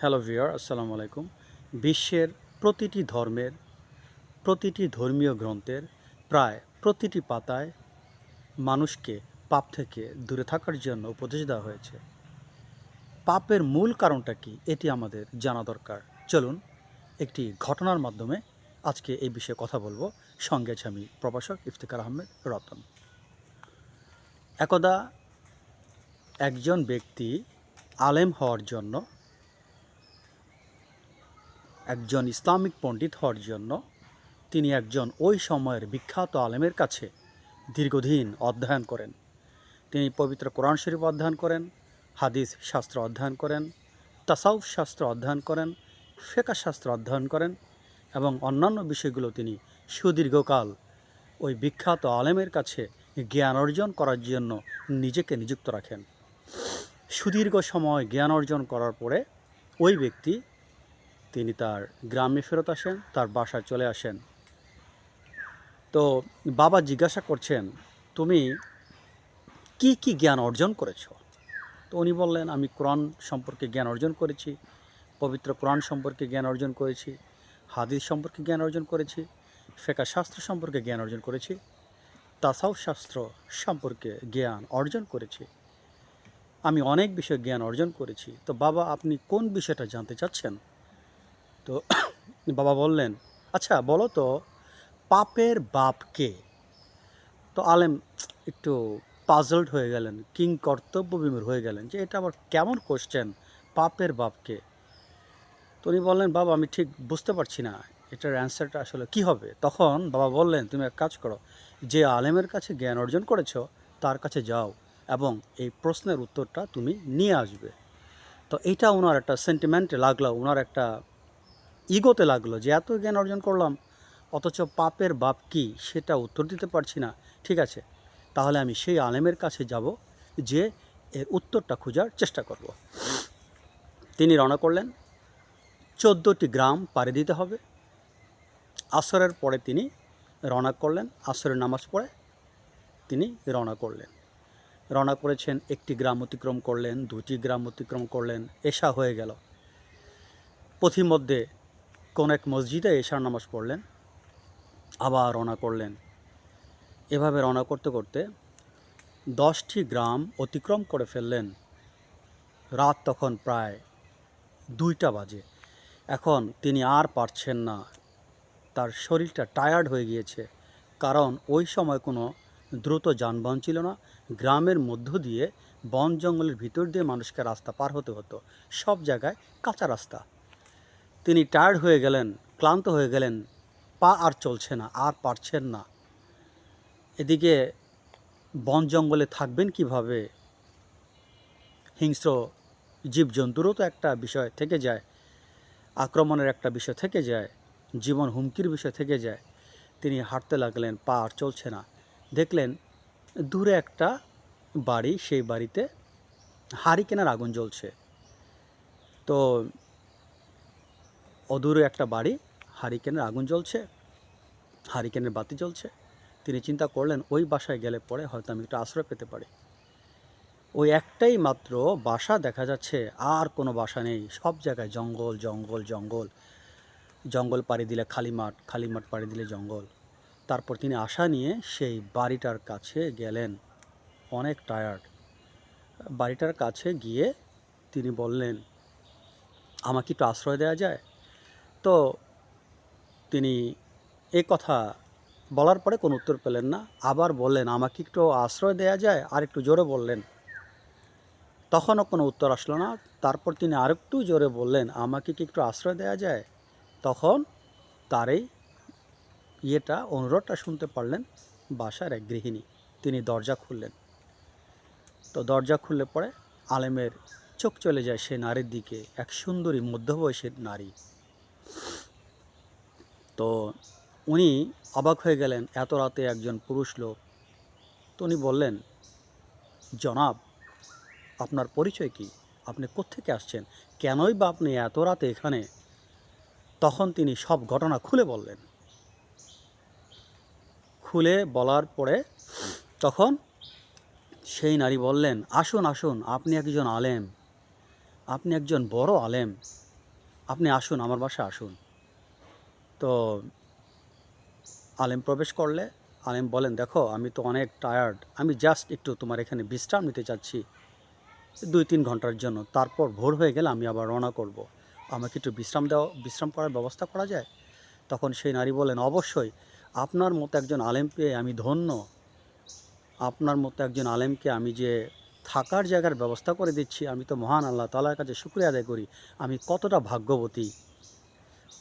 Hello viewer আসসালামু আলাইকুম। বিশ্বের প্রতিটি ধর্মের, প্রতিটি ধর্মীয় গ্রন্থের প্রায় প্রতিটি পাতায় মানুষকে পাপ থেকে দূরে থাকার জন্য উপদেশ দেওয়া হয়েছে। পাপের মূল কারণটা কি, এটি আমাদের জানা দরকার। চলুন একটি ঘটনার মাধ্যমে আজকে এই বিষয়ে কথা বলব। সঙ্গে আছে আমি প্রভাষক ইফতিকার আহমেদ রতন। একদা একজন ব্যক্তি আলেম হওয়ার জন্য একজন ইসলামিক পণ্ডিত হওয়ার জন্য তিনি একজন ওই সময়ের বিখ্যাত আলেমের কাছে দীর্ঘদিন অধ্যয়ন করেন। তিনি পবিত্র কোরআন শরীফ অধ্যয়ন করেন, হাদিস শাস্ত্র অধ্যয়ন করেন, তাসাউফ শাস্ত্র অধ্যয়ন করেন ফেকা শাস্ত্র অধ্যয়ন করেন এবং অন্যান্য বিষয়গুলো তিনি সুদীর্ঘকাল ওই বিখ্যাত আলেমের কাছে জ্ঞান অর্জন করার জন্য নিজেকে নিযুক্ত রাখেন। সুদীর্ঘ সময় জ্ঞান অর্জন করার পরে ওই ব্যক্তি তিনি তার গ্রামে ফেরত আসেন, তার বাসায় চলে আসেন। তো বাবা জিজ্ঞাসা করছেন, তুমি কি কি জ্ঞান অর্জন করেছ? তো উনি বললেন, আমি কোরআন সম্পর্কে জ্ঞান অর্জন করেছি, পবিত্র কোরআন সম্পর্কে জ্ঞান অর্জন করেছি, হাদিস সম্পর্কে জ্ঞান অর্জন করেছি ফেকা শাস্ত্র সম্পর্কে জ্ঞান অর্জন করেছি তাসাউ শাস্ত্র সম্পর্কে জ্ঞান অর্জন করেছি। আমি অনেক বিষয়ে জ্ঞান অর্জন করেছি। তো বাবা, আপনি কোন বিষয়টা জানতে চাচ্ছেন? তো বাবা বললেন আচ্ছা বলো তো, পাপের বাপ কে? তো আলেম একটু পাজলড হয়ে গেলেন, কিং কর্তব্য বিমূর হয়ে গেলেন যে এটা আবার কেমন কোশ্চেন পাপের বাপকে তো উনি বললেন, বাবা, আমি ঠিক বুঝতে পারছি না, এটার অ্যান্সারটা আসলে কি হবে? তখন বাবা বললেন, তুমি এক কাজ করো, যে আলেমের কাছে জ্ঞান অর্জন করেছ, তার কাছে যাও এবং এই প্রশ্নের উত্তরটা তুমি নিয়ে আসবে। তো এটা ওনার একটা সেন্টিমেন্টে লাগল ওনার একটা ইগোতে লাগল যে এত জ্ঞান অর্জন করলাম, অথচ পাপের বাপ কি সেটা উত্তর দিতে পারছি না। ঠিক আছে, তাহলে আমি সেই আলেমের কাছে যাব যে এর উত্তরটা খোঁজার চেষ্টা করব। তিনি রওনা করলেন, চোদ্দোটি গ্রাম পাড়ি দিতে হবে। আসরের পরে তিনি রওনা করলেন, আসরের নামাজ পড়ে তিনি রওনা করলেন। রওনা করেছেন, একটি গ্রাম অতিক্রম করলেন, দুটি গ্রাম অতিক্রম করলেন, এশা হয়ে গেল। পথিমধ্যে কোন এক মসজিদে এশার নামাজ পড়লেন, আবার রওনা করলেন। এভাবে রওনা করতে করতে দশটি গ্রাম অতিক্রম করে ফেললেন। রাত তখন প্রায় দুইটা বাজে। এখন তিনি আর পারছেন না। তার শরীরটা টায়ার্ড হয়ে গিয়েছে। কারণ ওই সময় কোনো দ্রুত যানবাহন ছিল না। গ্রামের মধ্য দিয়ে বন জঙ্গলের ভিতর দিয়ে মানুষকে রাস্তা পার হতে হতো। সব জায়গায় কাঁচা রাস্তা। তিনি টায়ার্ড হয়ে গেলেন, ক্লান্ত হয়ে গেলেন। পা আর চলছে না, আর পারছেন না। এদিকে বন জঙ্গলে থাকবেন কীভাবে? হিংস্র জীবজন্তুরও তো একটা বিষয় থেকে যায়, আক্রমণের একটা বিষয় থেকে যায়, জীবন হুমকির বিষয় থেকে যায়। তিনি হাঁটতে লাগলেন, পা আর চলছে না। দেখলেন দূরে একটা বাড়ি, সেই বাড়িতে হারিকেনের আগুন জ্বলছে। তো অদূরে একটা বাড়ি, হারিকেনের আগুন জ্বলছে, হারিকেনের বাতি জ্বলছে। তিনি চিন্তা করলেন, ওই বাসায় গেলে পরে হয়তো আমি একটু আশ্রয় পেতে পারি। ওই একটাই মাত্র বাসা দেখা যাচ্ছে, আর কোনো বাসা নেই। সব জায়গায় জঙ্গল জঙ্গল জঙ্গল। জঙ্গল পাড়ি দিলে খালি মাঠ খালি মাঠ পাড়ি দিলে জঙ্গল। তারপর তিনি আশা নিয়ে সেই বাড়িটার কাছে গেলেন। অনেক টায়ার্ড বাড়িটার কাছে গিয়ে তিনি বললেন, আমাকে একটু আশ্রয় দেওয়া যায়? তো তিনি এ কথা বলার পরে কোনো উত্তর পেলেন না। আবার বললেন, আমাকে একটু আশ্রয় দেওয়া যায়, আর একটু জোরে বললেন। তখনও কোনো উত্তর আসলো না। তারপর তিনি আরেকটু জোরে বললেন, আমাকে কি একটু আশ্রয় দেওয়া যায়? তখন তার এই ইয়েটা, অনুরোধটা শুনতে পারলেন বাসার এক গৃহিণী। তিনি দরজা খুললেন। তো দরজা খুললে পরে আলেমের চোখ চলে যায় সে নারীর দিকে, এক সুন্দরী মধ্যবয়সের নারী। তো উনি অবাক হয়ে গেলেন, এত রাতে একজন পুরুষ লোক। তো উনি বললেন, জনাব, আপনার পরিচয় কি? আপনি কোত্থেকে আসছেন? কেনই বা আপনি এত রাতে এখানে? তখন তিনি সব ঘটনা খুলে বললেন। খুলে বলার পরে তখন সেই নারী বললেন, আসুন আসুন, আপনি একজন আলেম। আপনি একজন বড় আলেম। আপনি আসুন, আমার বাসায় আসুন। তো আলেম প্রবেশ করলে, আলেম বলেন, দেখো, আমি তো অনেক টায়ার্ড আমি জাস্ট একটু তোমার এখানে বিশ্রাম নিতে চাচ্ছি দুই তিন ঘণ্টার জন্য। তারপর ভোর হয়ে গেলে আমি আবার রওনা করব। আমাকে একটু বিশ্রাম দেওয়া বিশ্রাম করার ব্যবস্থা করা যায়? তখন সেই নারী বলেন, অবশ্যই, আপনার মতো একজন আলেম পেয়ে আমি ধন্য। আপনার মতো একজন আলেমকে আমি যে থাকার জায়গার ব্যবস্থা করে দিচ্ছি, আমি তো মহান আল্লাহ তালার কাছে শুক্রিয়া আদায় করি। আমি কতটা ভাগ্যবতী?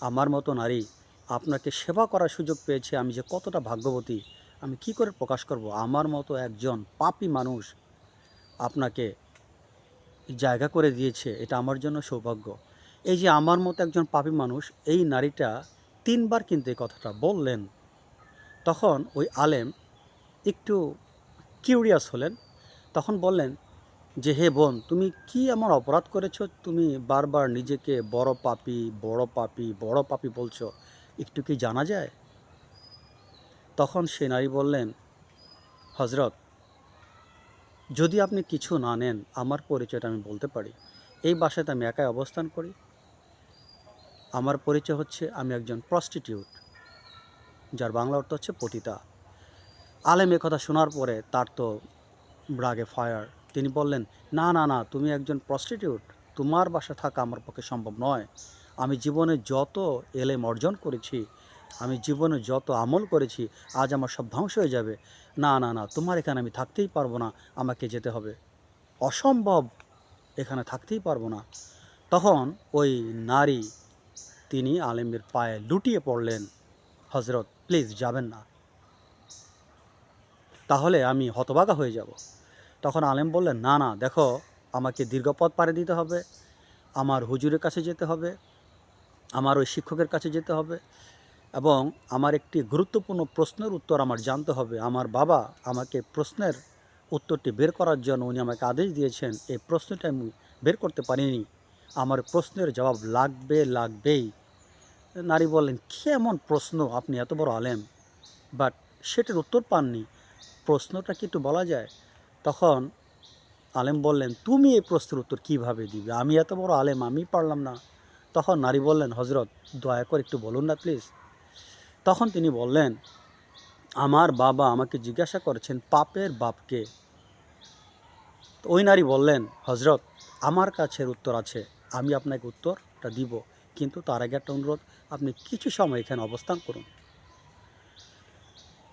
আমার মতো নারী আপনাকে সেবা করার সুযোগ পেয়েছে, আমি যে কতটা ভাগ্যবতী, আমি কি করে প্রকাশ করব? আমার মতো একজন পাপী মানুষ আপনাকে জায়গা করে দিয়েছে, এটা আমার জন্য সৌভাগ্য। এই যে আমার মতো একজন পাপী মানুষ, এই নারীটা তিনবার কিন্তু এই কথাটা বললেন। তখন ওই আলেম একটু কিউরিয়াস হলেন। তখন বললেন যে, হে বোন, তুমি কি এমন অপরাধ করেছ? তুমি বারবার নিজেকে বড় পাপি বড় পাপি বড় পাপি বলছো। একটু কি জানা যায়? তখন সে নারী বললেন হজরত যদি আপনি কিছু না নেন, আমার পরিচয়টা আমি বলতে পারি। এই বাসাতে আমি একাই অবস্থান করি। আমার পরিচয় হচ্ছে আমি একজন প্রস্টিটিউট যার বাংলা অর্থ হচ্ছে পতিতা। আলেম কথা শোনার পরে তার তো রাগে ফায়ার তিনি বললেন, না না না, তুমি একজন প্রস্টিটিউট তোমার বাসা থাকা আমার পক্ষে সম্ভব নয়। আমি জীবনে যত এলেম অর্জন করেছি, আমি জীবনে যত আমল করেছি, আজ আমার সব ধ্বংস হয়ে যাবে। না না না, তোমার এখানে আমি থাকতেই পারব না, আমাকে যেতে হবে। অসম্ভব এখানে থাকতেই পারব না। তখন ওই নারী, তিনি আলেমের পায়ে লুটিয়ে পড়লেন। হজরত প্লিজ যাবেন না। তাহলে আমি হতবাগা হয়ে যাব। তখন আলেম বললেন, না না, দেখো, আমাকে দীর্ঘ পথ পাড়ি দিতে হবে। আমার হুজুরের কাছে যেতে হবে। আমার ওই শিক্ষকের কাছে যেতে হবে এবং আমার একটি গুরুত্বপূর্ণ প্রশ্নের উত্তর আমার জানতে হবে। আমার বাবা আমাকে প্রশ্নের উত্তরটি বের করার জন্য উনি আমাকে আদেশ দিয়েছেন, এই প্রশ্নটা আমি বের করতে পারিনি। আমার প্রশ্নের জবাব লাগবে, লাগবেই। নারী বললেন, কী এমন প্রশ্ন? আপনি এত বড় আলেম। বাট সেটার উত্তর পাননি। প্রশ্নটা কি একটু বলা যায়? তখন আলেম বললেন, তুমি এই প্রশ্নের উত্তর কীভাবে দিবে? আমি এত বড় আলেম, আমি পারলাম না। তখন নারী বললেন হজরত দয়া করে একটু বলুন না প্লিজ তখন তিনি বললেন, আমার বাবা আমাকে জিজ্ঞাসা করেছেন, পাপের বাপকে ওই নারী বললেন হজরত আমার কাছের উত্তর আছে, আমি আপনাকে উত্তরটা দিব, কিন্তু তার আগে একটা অনুরোধ, আপনি কিছু সময় এখানে অবস্থান করুন।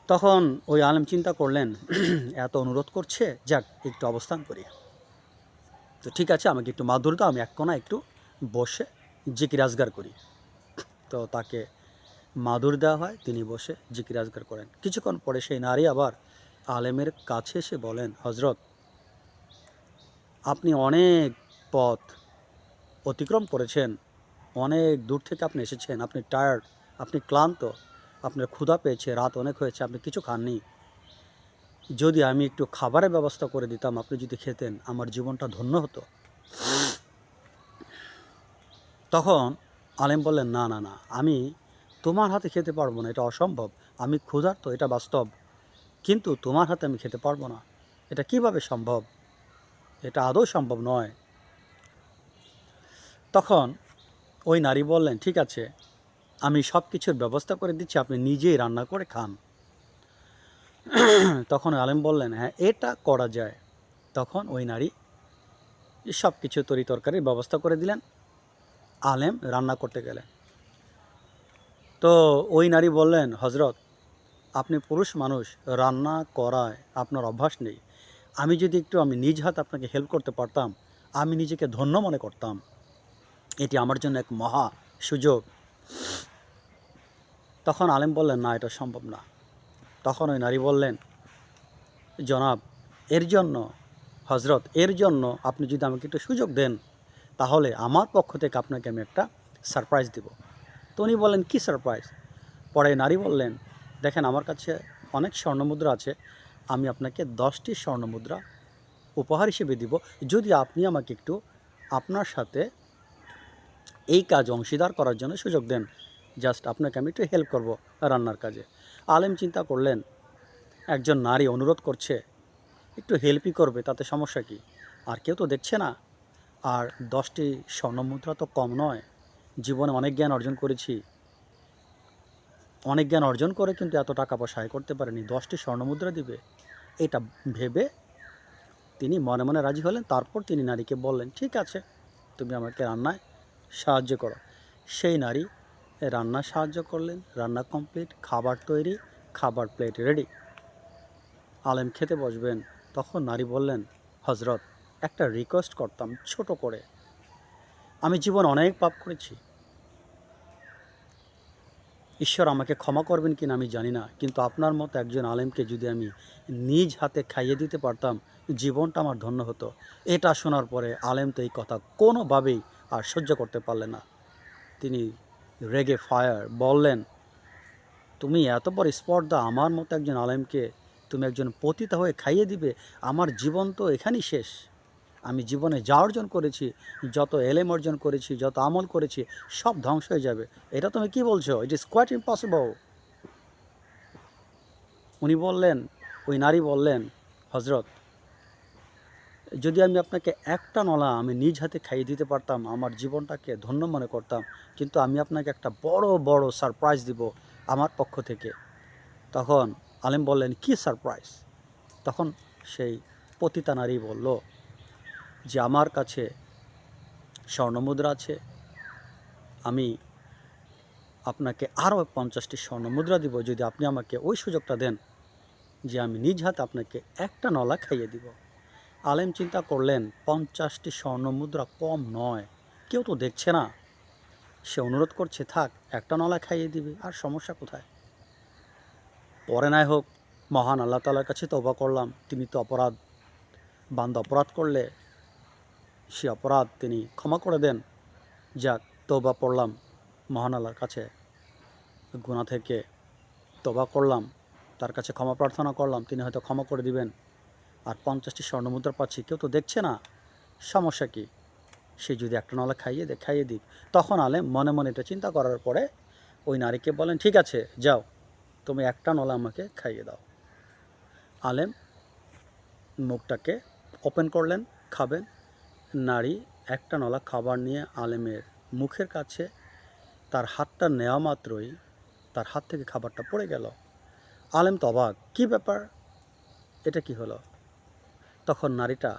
তখন ওই আলেম চিন্তা করলেন, এত অনুরোধ করছে, যাক, একটু অবস্থান করি। তো ঠিক আছে, আমাকে একটু মাধুর দাও, আমি এক কোনা একটু বসে জিকির আজগার করি। তো তাকে মাদুর দেওয়া হয়, তিনি বসে জিকির আজগার করেন। কিছুক্ষণ পরে সেই নারী আবার আলেমের কাছে এসে বলেন হজরত আপনি অনেক পথ অতিক্রম করেছেন, অনেক দূর থেকে আপনি এসেছেন, আপনি টায়ার্ড আপনি ক্লান্ত, আপনার ক্ষুধা পেয়েছে, রাত অনেক হয়েছে, আপনি কিছু খাননি। যদি আমি একটু খাবারের ব্যবস্থা করে দিতাম, আপনি যদি খেতেন, আমার জীবনটা ধন্য হতো। তখন আলেম বললেন, না না না, আমি তোমার হাতে খেতে পারব না, এটা অসম্ভব, আমি ক্ষুধার্ত, এটা বাস্তব। কিন্তু তোমার হাতে আমি খেতে পারব না, এটা কীভাবে সম্ভব? এটা আদৌ সম্ভব নয়। তখন ওই নারী বললেন, ঠিক আছে, আমি সব কিছুর ব্যবস্থা করে দিচ্ছি, আপনি নিজেই রান্না করে খান। তখন আলেম বললেন হ্যাঁ এটা করা যায়। তখন ওই নারী সব কিছু তরি তরকারির ব্যবস্থা করে দিলেন। আলেম রান্না করতে গেলেন তো ওই নারী বললেন হজরত আপনি পুরুষ মানুষ, রান্না করায় আপনার অভ্যাস নেই। আমি যদি একটু, আমি নিজ হাত আপনাকে হেল্প করতে পারতাম, আমি নিজেকে ধন্য মনে করতাম। এটি আমার জন্য এক মহা সুযোগ। তখন আলেম বললেন, না, এটা সম্ভব না। তখন ওই নারী বললেন, জনাব, এর জন্য হজরত এর জন্য আপনি যদি আমাকে একটু সুযোগ দেন তাহলে আমার পক্ষ থেকে আপনাকে আমি একটা সারপ্রাইজ দেব। তো উনি বললেন, কী সারপ্রাইজ পরে নারী বললেন, দেখেন, আমার কাছে অনেক স্বর্ণমুদ্রা আছে। আমি আপনাকে দশটি স্বর্ণমুদ্রা উপহার হিসেবে দিব। যদি আপনি আমাকে একটু আপনার সাথে এই কাজ অংশীদার করার জন্য সুযোগ দেন জাস্ট আপনাকে আমি একটু হেল্প করব রান্নার কাজে। আলেম চিন্তা করলেন, একজন নারী অনুরোধ করছে, একটু হেল্পই করবে, তাতে সমস্যা কি? আর কেউ তো দেখছে না। আর দশটি স্বর্ণমুদ্রা তো কম নয়। জীবনে অনেক জ্ঞান অর্জন করেছি। অনেক জ্ঞান অর্জন করে কিন্তু এত টাকা পয়সা আয় করতে পারেনি। দশটি স্বর্ণমুদ্রা দিবে, এটা ভেবে তিনি মনে মনে রাজি হলেন। তারপর তিনি নারীকে বললেন, ঠিক আছে, তুমি আমাকে রান্নায় সাহায্য করো। সেই নারী রান্না সাহায্য করলেন। রান্না কমপ্লিট, খাবার তৈরি, খাবার প্লেট রেডি। আলেম খেতে বসবেন। তখন নারী বললেন হজরত একটা রিকোয়েস্ট করতাম ছোট করে। আমি জীবন অনেক পাপ করেছি। ঈশ্বর আমাকে ক্ষমা করবেন কিনা আমি জানি না, কিন্তু আপনার মতো একজন আলেমকে যদি আমি নিজ হাতে খাইয়ে দিতে পারতাম, জীবনটা আমার ধন্য হতো। এটা শোনার পরে আলেম তো এই কথা কোনোভাবেই আর সহ্য করতে পারলেন না। তিনি রেগে ফায়ার বললেন, তুমি এত বড় স্পর্ধা আমার মতো একজন আলেমকে তুমি একজন পতিতা হয়ে খাইয়ে দিবে, আমার জীবন তো এখানেই শেষ। আমি জীবনে যা অর্জন করেছি, যত এলেম অর্জন করেছি, যত আমল করেছি, সব ধ্বংস হয়ে যাবে। এটা তুমি কি বলছো? ইট ইজ কোয়াইট ইম্পসিবল উনি বললেন, ওই নারী বললেন হজরত যদি আমি আপনাকে একটা নলা আমি নিজ হাতে খাইয়ে দিতে পারতাম, আমার জীবনটাকে ধন্য মনে করতাম, কিন্তু আমি আপনাকে একটা বড় বড় সারপ্রাইজ দিব আমার পক্ষ থেকে। তখন আলেম বললেন, কি সারপ্রাইজ তখন সেই পতিতা নারী বলল যে আমার কাছে স্বর্ণমুদ্রা আছে, আমি আপনাকে আরও পঞ্চাশটি স্বর্ণমুদ্রা দিব যদি আপনি আমাকে ওই সুযোগটা দেন যে আমি নিজ হাতে আপনাকে একটা নলা খাইয়ে দিব। আলেম চিন্তা করলেন, পঞ্চাশটি স্বর্ণমুদ্রা কম নয়, কেউ তো দেখছে না। সে অনুরোধ করছে, থাক, একটা নলা খাইয়ে দিবে, আর সমস্যা কোথায়? পরে নাই হোক, মহান আল্লাহ তালার কাছে তবা করলাম। তিনি তো অপরাধ বান্ধ অপরাধ করলে সে অপরাধ তিনি ক্ষমা করে দেন। যাক তবা পড়লাম মহান আল্লাহর কাছে। গুণা থেকে তবা করলাম, তার কাছে ক্ষমা প্রার্থনা করলাম, তিনি হয়তো ক্ষমা করে দিবেন। আর পঞ্চাশটি স্বর্ণমুদ্রা পাচ্ছি, কেউ তো দেখছে না। সমস্যা কি? সে যদি একটা নলা খাইয়ে দে, খাইয়ে দিক। তখন আলেম মনে মনে এটা চিন্তা করার পরে ওই নারীকে বলেন, ঠিক আছে, যাও, তুমি একটা নলা আমাকে খাইয়ে দাও। আলেম মুখটাকে ওপেন করলেন, খাবেন নারী একটা নলা খাবার নিয়ে আলেমের মুখের কাছে তার হাতটা নেওয়া মাত্রই তার হাত থেকে খাবারটা পড়ে গেল। আলেম তো অবাক, কী ব্যাপার? এটা কি হলো? তখন নারীটা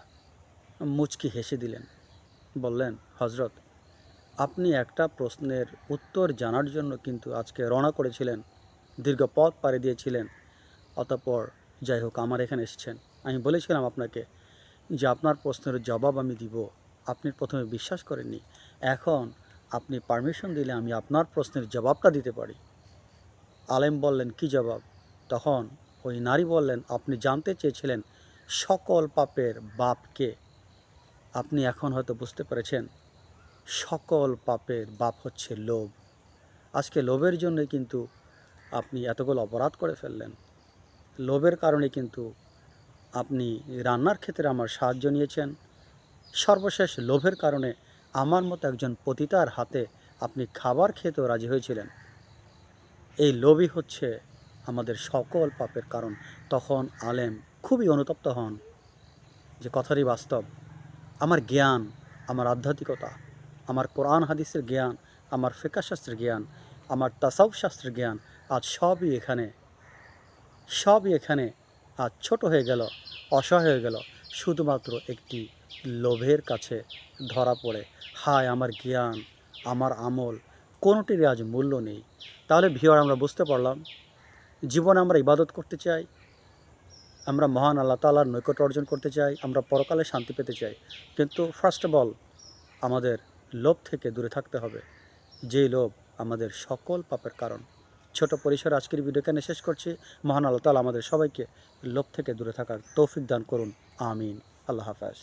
মুচকি হেসে দিলেন, বললেন হজরত আপনি একটা প্রশ্নের উত্তর জানার জন্য কিন্তু আজকে রওনা করেছিলেন, দীর্ঘ পথ পাড়ি দিয়েছিলেন, অতঃপর যাই হোক, আমার এখানে এসেছেন। আমি বলেছিলাম আপনাকে যে আপনার প্রশ্নের জবাব আমি দিব, আপনি প্রথমে বিশ্বাস করেননি। এখন আপনি পারমিশন দিলে আমি আপনার প্রশ্নের জবাবটা দিতে পারি। আলেম বললেন, কি জবাব? তখন ওই নারী বললেন, আপনি জানতে চেয়েছিলেন সকল পাপের বাপকে আপনি এখন হয়তো বুঝতে পেরেছেন, সকল পাপের বাপ হচ্ছে লোভ। আজকে লোভের জন্য কিন্তু আপনি এতগুলো অপরাধ করে ফেললেন। লোভের কারণে কিন্তু আপনি রান্নার ক্ষেত্রে আমার সাহায্য নিয়েছেন। সর্বশেষ লোভের কারণে আমার মতো একজন পতিতার হাতে আপনি খাবার খেতেও রাজি হয়েছিলেন। এই লোভই হচ্ছে আমাদের সকল পাপের কারণ। তখন আলেম খুবই অনুতপ্ত হন যে কথারই বাস্তব। আমার জ্ঞান, আমার আধ্যাত্মিকতা, আমার কোরআন হাদিসের জ্ঞান, আমার ফেকাশাস্ত্রের জ্ঞান, আমার তাসাউফ শাস্ত্রের জ্ঞান আজ সবই এখানে সবই এখানে আজ ছোট হয়ে গেল, অসহায় হয়ে গেল। শুধুমাত্র একটি লোভের কাছে ধরা পড়ে। হায়, আমার জ্ঞান, আমার আমল, কোনোটিরই আজ মূল্য নেই। তাহলে ভিওর আমরা বুঝতে পারলাম, জীবনে আমরা ইবাদত করতে চাই, আমরা মহান আল্লাহ তালার নৈকট্য অর্জন করতে চাই, আমরা পরকালে শান্তি পেতে চাই। কিন্তু ফার্স্ট অফ অল আমাদের লোভ থেকে দূরে থাকতে হবে। যেই লোভ আমাদের সকল পাপের কারণ। ছোট পরিসর আজকের ভিডিও কেন শেষ করছি। মহান আল্লাহ তালা আমাদের সবাইকে লোভ থেকে দূরে থাকার তৌফিক দান করুন। আমিন। আল্লাহ হাফেজ।